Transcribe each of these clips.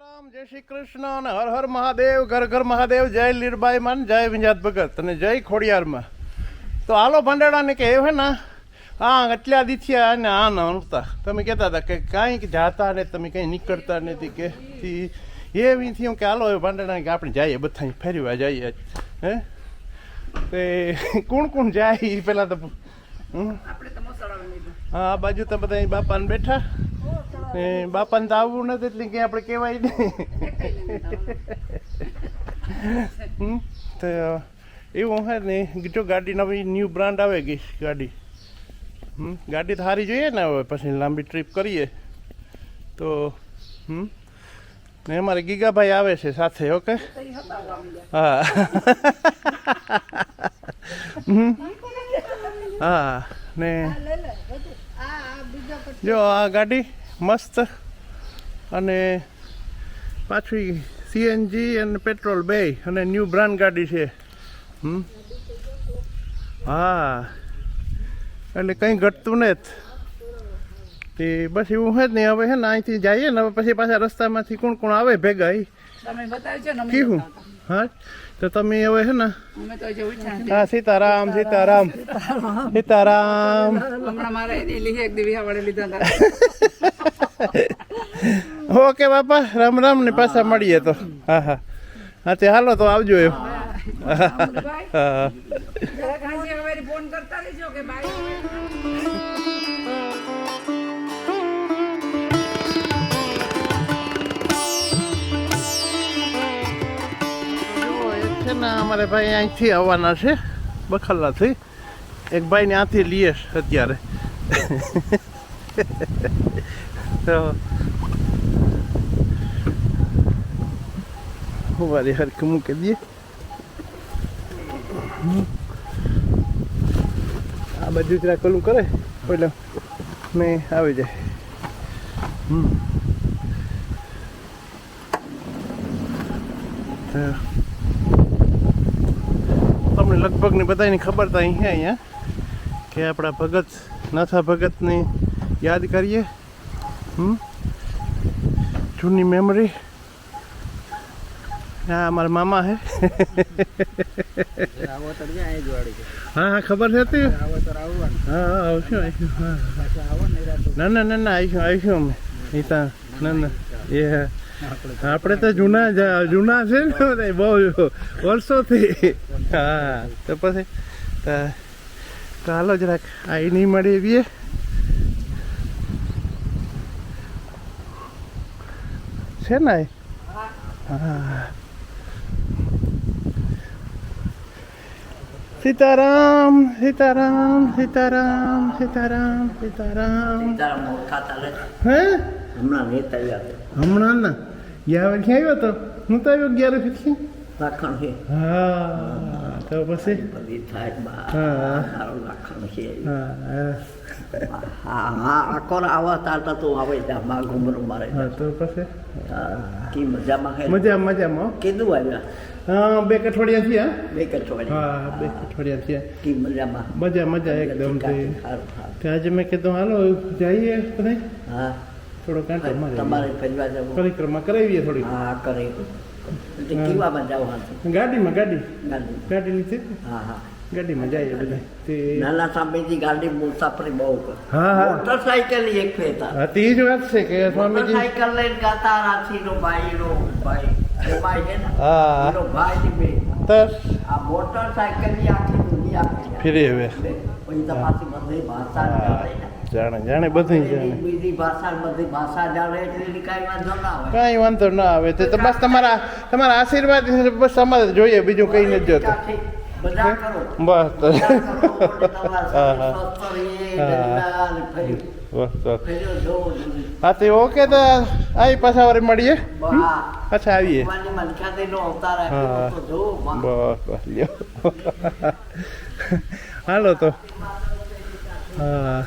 સીતારામ જય શ્રી કૃષ્ણ અને હર હર મહાદેવ ઘર ઘર મહાદેવ જય લીરબાઈ માન જય વિંજાત ભગત અને જય ખોડિયારમાં. તો હાલો ભંડારાને કે એવું હે ને હા એટલા દીથિયા અને આ ન અણતા. તમે કહેતા હતા કે કાંઈક જાતા ને તમે કંઈ નીકળતા નથી કે ઈ એવીથી હું કે હાલો એ ભંડારા કે આપણે જઈએ બધા ફેરવા જઈએ. હે? તે કોણ કોણ જાય ઈ પહેલાં તો હા આ બાજુ તો બધા બાપાને બેઠા. ને બાપાને તો આવવું નથી એટલે કે આપણે કહેવાય નહીં. તો એવું હે ને જો ગાડી નવી ન્યૂ બ્રાન્ડ આવે ગઈ ગાડી. ગાડી તો સારી જોઈએ ને હવે પછી લાંબી ટ્રીપ કરીએ. તો હમ? ને અમારે ગીગાભાઈ આવે છે સાથે ઓકે. હા. હા ને જો આ ગાડી મસ્ત. અને પાછી સીએનજી અને પેટ્રોલ બે અને ન્યૂ બ્રાન્ડ ગાડી છે. હમ. હા. એટલે કંઈ ઘટતું નથી. તે બસ એવું હોય જ નહીં હવે હે ને અહીંથી જઈએ ને હવે પછી પાછા રસ્તામાંથી કોણ કોણ આવે ભેગા કીધું. હા? તો તમે હવે હે ને. હા સીતારામ સીતારામ. સીતારામ. હમણાં મારે લીધા ઓકે, બાપા. રામ રામ, ને પાછા મળીએ તો. હા હા. હા તે હાલો તો આવજો એમ. ફોન કરતા છે ને અમારે ભાઈ અહીંથી આવવાના છે બખલ્લાથી એક ભાઈને આથી લઈએ અત્યારે. તો વારી હરખ મૂકી દઈએ. હમ. આ બાજુ જરા કલું કરે, એટલે મેં આવી જાય. તમને લગભગ ને બધાની ખબર તો અહીંયા અહીંયા, કે આપણા ભગત, નાથા ભગતને યાદ કરીએ. જૂની મેમરી હા મારા મામા હે. હા હા ખબર છે તે? હા આવશું આવશું. ના ના ના ના આવીશું આવીશું અમે. નીતા ના ના. એ આપણે તો જૂના જૂના છે ને બહુ વર્ષોથી. હા તો પછી તો તો હાલો જરાક આઈ નહીં મળી એવીએ છે ને? હા. સીતારામ સીતારામ સીતારામ સીતારામ સીતારામ. હે? હમણાં ના? ગયા વાગે આવ્યો તો? હું તો આવ્યો અગિયાર પછી લાખણ છે હા તો પછી? હા હા. આખો આવા તારતા તું આવે જા માં ઘુમરો મારે તો પછી? કી મજામાં મજા મજામાં. કીધું આવ્યા? હા બે અઠવાડિયા થયા. બે કચોડી હા બે અઠવાડિયા થયા. કી મજામાં? મજા મજા એકદમ આજે મેં કીધું હાલો જઈએ બધા. હા. થોડો કાંટો મારી તમારે ફેરવા જવું. પરિક્રમા કરાવીએ થોડી હા કરે એટલે કેવામાં જવાનું ગાડીમાં ગાડી. ગાડી ગાડી લીધી. હા હા. ગાડીમાં જાય બધા. તે નાના સ્વામીજી ગાડી મુસાફરી બહુ કરે. હા હા. મોટરસાઇકલ એક ફેતા. હા તે જ વાત છે કે સ્વામીજી. મોટરસાઇકલ લઈને ગાતા રાશીનો નો ભાઈ. નો ભાઈ છે ને હા ભાઈ બે. તસ. આ મોટરસાઇકલની આખી દુનિયા ફરી હવે. પછી તપાસી બધી ભાષા જાણે ને. જાણે બીજી જાણે. બીજી ભાષા બધી ભાષા જાણે એટલે કાંઈ વાંધો ના આવે. કાંઈ વાંધો ના આવે. તો બસ તમારા તમારા આશીર્વાદ બસ અમારે જોઈએ બીજું કઈ નથી જોતું. બધા બસ. બધા કરો, હા, તે ઓકે તો આવી પાછા વારે મળીએ. પાછા આવીએ. બસ. બસ લ્યો. હાલો તો. હા.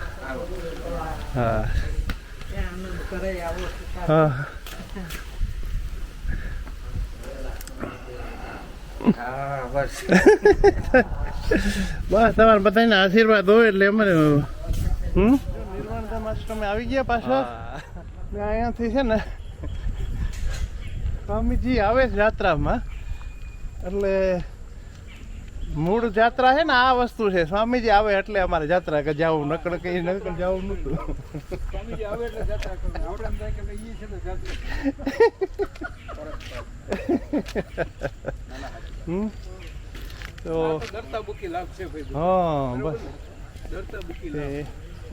હા. હા. બસ. તમારે બધાને આશીર્વાદ હોય એટલે અમારે હમ? નિર્વાણધામ આશ્રમે આવી ગયા પાછા. અહીંયાથી છે ને સ્વામીજી આવે છે યાત્રામાં. એટલે મૂળ જાત્રા છે ને આ વસ્તુ છે. સ્વામીજી આવે એટલે અમારે જાત્રા કે જાવું નકળ કઈ નકળ જાવું નતું. સ્વામીજી આવે એટલે જાત્રા. આપણે એમ થાય કે છે ને જાત્રા. હમ? તો ડરતા તો દરતા બુકી લાગશે ભાઈ હા બસ. ડરતા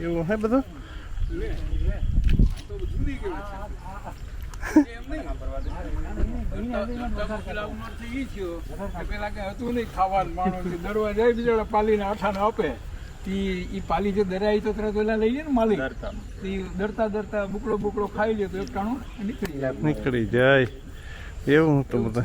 એવું હે બધું? લે, લે. આ તો જુદી કેવી છે. એમ નહીં. દરતા- દરતા બુકી લાગવાનો અર્થ ઈ થયો કે પેલા કઈ હતું નહીં ખાવાનું માણસ દરવા જાય બિચારા પાલીને આઠાને આપે. તી ઈ પાલી જે દરાઈ તો તરત ઓલા લઈ લે ને માલિક. તી ડરતા દરતા બુકડો બુકડો ખાઈ લે તો એક ટાણું નીકળી જાય. નીકળી જાય. એવું તો બધા.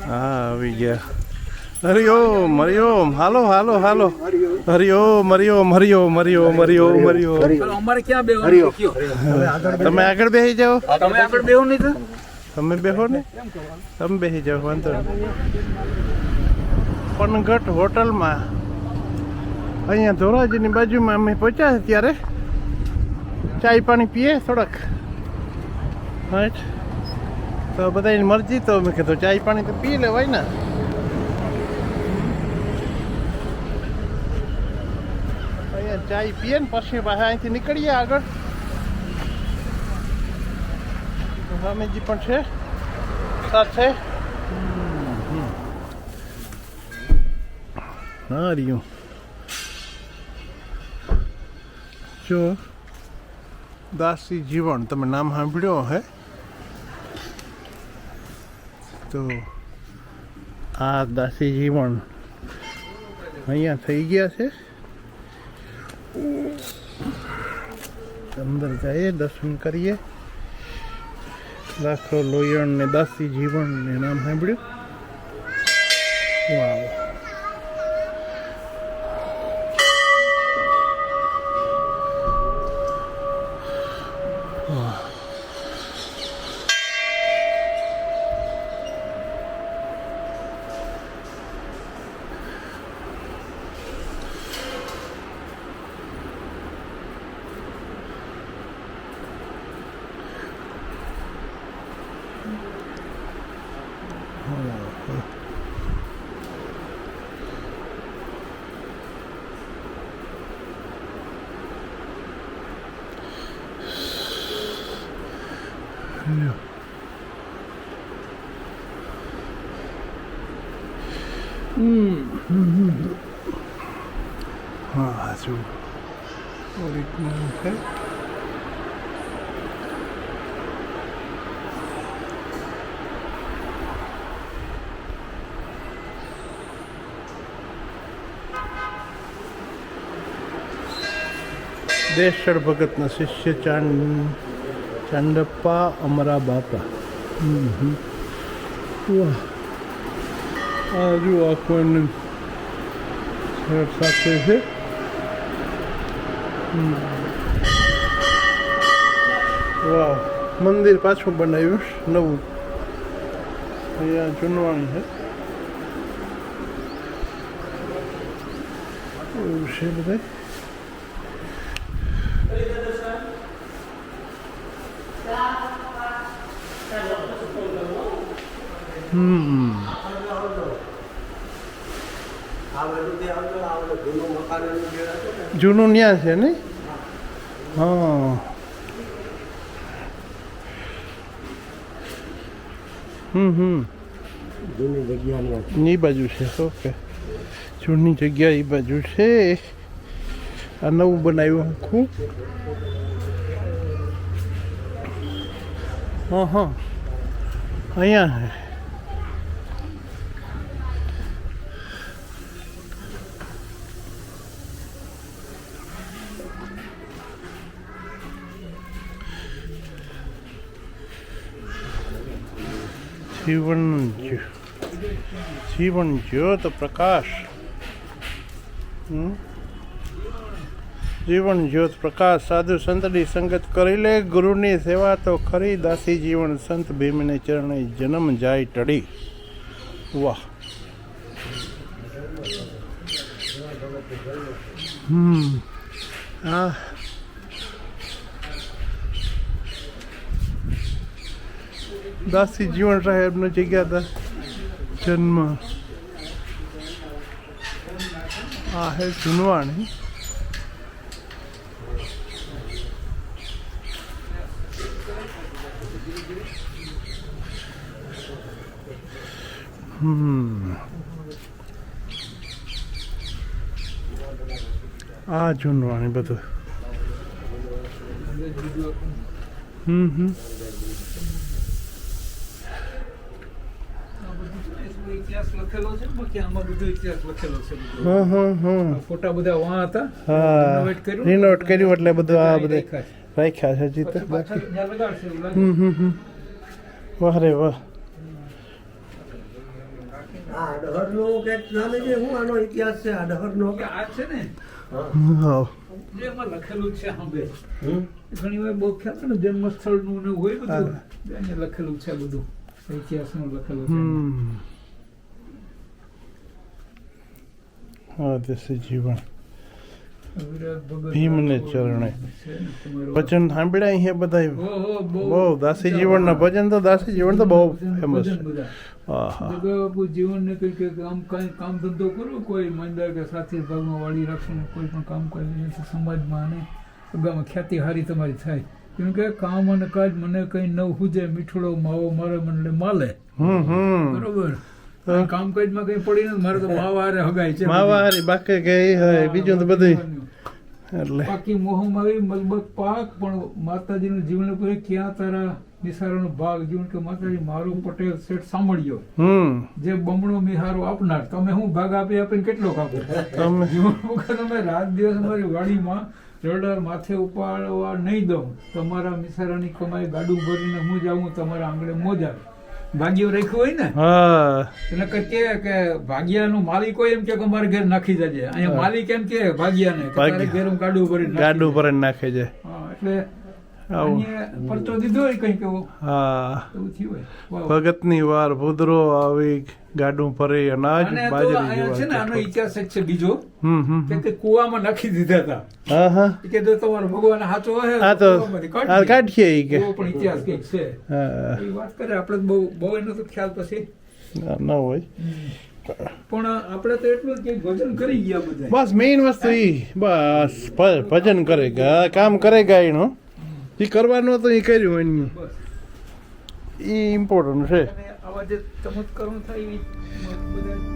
હા. આવી ગયા. હરિઓમ હરિઓમ હાલો હાલો હાલો. હરિઓમ હરિઓમ હરિઓમ હરિઓમ હરિઓમ હરિઓમ. અમારે ક્યાં તમે આગળ બેસી જાઓ. તમે આગળ બેહો નહીં તમે બેહો ને. તમે બેસી જાઓ વાંધો નહીં. પનઘટ હોટલમાં. અહીંયા ધોરાજીની બાજુમાં અમે પહોંચ્યા ત્યારે. ચાય પાણી પીએ, થોડાક. રાઈટ તો બધાની મરજી તો મેં કીધું, ચાય પાણી તો પી લેવાય ને. અહીંયા ચાય પીએ ને પછી પાછા અહીંથી નીકળીએ આગળ. સ્વામીજી પણ છે. સાથે હા રહ્યું જો, દાસી જીવન, તમે નામ સાંભળ્યો હે? તો આ દાસી જીવન અહીંયા થઈ ગયા છે. અંદર જઈએ, દર્શન કરીએ. લાખો લોયણ ને દાસી જીવન ને નામ સાંભળ્યું. વાહ. હા જો ઓરિજિનલ છે દેશળ ભગતના શિષ્ય ચાંદ ચાંદપ્પા અમરા બાપા હમ હમ. વાહ આ જો આખું સાથે છે વાહ મંદિર પાછું બનાવ્યું નવું અહીંયા જૂનવાણી છે એવું છે બધા જૂનું ન્યા છે ને હા. હમ હમ. જૂની એ બાજુ છે ઓકે. જૂની જગ્યા એ બાજુ છે. આ નવું બનાવ્યું આખું. હા હા. અહીંયા જીવન જીવન જ્યોત પ્રકાશ. જીવન જ્યોત પ્રકાશ. સાધુ સંતની સંગત કરી લે. ગુરુની સેવા તો ખરી. દાસી જીવન સંત ભીમને ચરણે જન્મ જાય ટળી. વાહ. હમ. આ દાસી જીવન સાહેબનો જગ્યા હતા જન્મ. આ હે જુનવાણી. આ જૂનવાણી બધું. હમ હમ. ઇતિહાસ લખેલો છે બાકી આમાં બધો ઇતિહાસ લખેલો છે બધો. હા હા હા ફોટા બધા વાં હતા હા. રિનોવેટ કર્યું. એટલે બધું આ બધા રાખ્યા છે. જીત. હમ હમ હમ. વાહ રે વાહ. આ અડહરનો કંઈક નામે જે હું આનો ઇતિહાસ છે અડહરનો. કે આ છે ને? લખેલું છે ને હોય બધું. લખેલું છે બધું. ઇતિહાસનું લખેલું છે હમ હા દેશી જીવન ભીમને ચરણે. ભજન સાંભળ્યા અહીંયા બધા બહુ દાસી જીવનના ભજન તો દાસી જીવન તો બહુ ફેમસ છે. હા કઈ જગા બાપુ જીવનને કંઈક આમ કાંઈ કામ ધંધો કરો કોઈ મંદિર કે સાથી ભાગમાં વાળી રાખશો કોઈ પણ કામ કરી સમાજમાં અને ગામમાં ખ્યાતિ હારી તમારી થાય. કેમ કે કામ અને કાજ મને કંઈ નવ હુજે મીઠડો માવો મારે મને માલે. બરોબર? કામકાજમાં કઈ પડી નથી મારે તો માવાહારે હગાય છે માવાહારે બાકી કઈ હોય બીજું તો બધું એટલે. બાકી મોહમારી મલબક પાક પણ માતાજીનું જીવન કોઈ ક્યાં તારા નિસારાનો ભાગ જીવન કે માતાજી મારો પટેલ શેઠ સાંભળ્યો. જે બમણો મિહારો આપનાર તમે હું ભાગ આપી આપીને કેટલો કાપો? તમે. જીવન તમે રાત દિવસ અમારી વાડીમાં રડાર માથે ઉપાડવા નહીં દઉં. તમારા મિસારાની કમાઈ ગાડું ભરીને હું જાઉં તમારા આંગળે મોજા ભાગ્યો રાખ્યું હોય ને હા. એટલે કે કે કે ભાગ્યાનું માલિક હોય એમ કે અમારે ઘેર નાખી જજે અહીંયા માલિક એમ કે ભાગ્યાને ને તારે. ઘેર ગાડું ભરીને નાખી ગાડું જ નાખે છે એટલે પરચો દીધો હોય કંઈક એવો. હા. એવું થયું હોય. ભગતની વાર ભૂદરો આવી ગાડું ફરે અનાજ બાજરી છે ને આનો ઇતિહાસ જ છે બીજો. કે કૂવામાં નાખી દીધા હતા. હા હા. કે જો તમારો ભગવાન હાચો હે આ તો કાઢીએ ઈ કે. પણ ઇતિહાસ કંઈક છે. હા. એ વાત કરે આપણે તો બહુ બહુ એનો તો ખ્યાલ પછી. ના હોય. પણ આપણે તો એટલું કે ભજન કરી ગયા બધા બસ મેઇન વસ્તુ ઈ. બસ ભજન કરે કામ કરે ગાયનો એ કરવાનું હતું એ કર્યું એની. બસ એ ઇમ્પોર્ટન્ટ છે આવા જે ચમત્કારો થાય એ બધા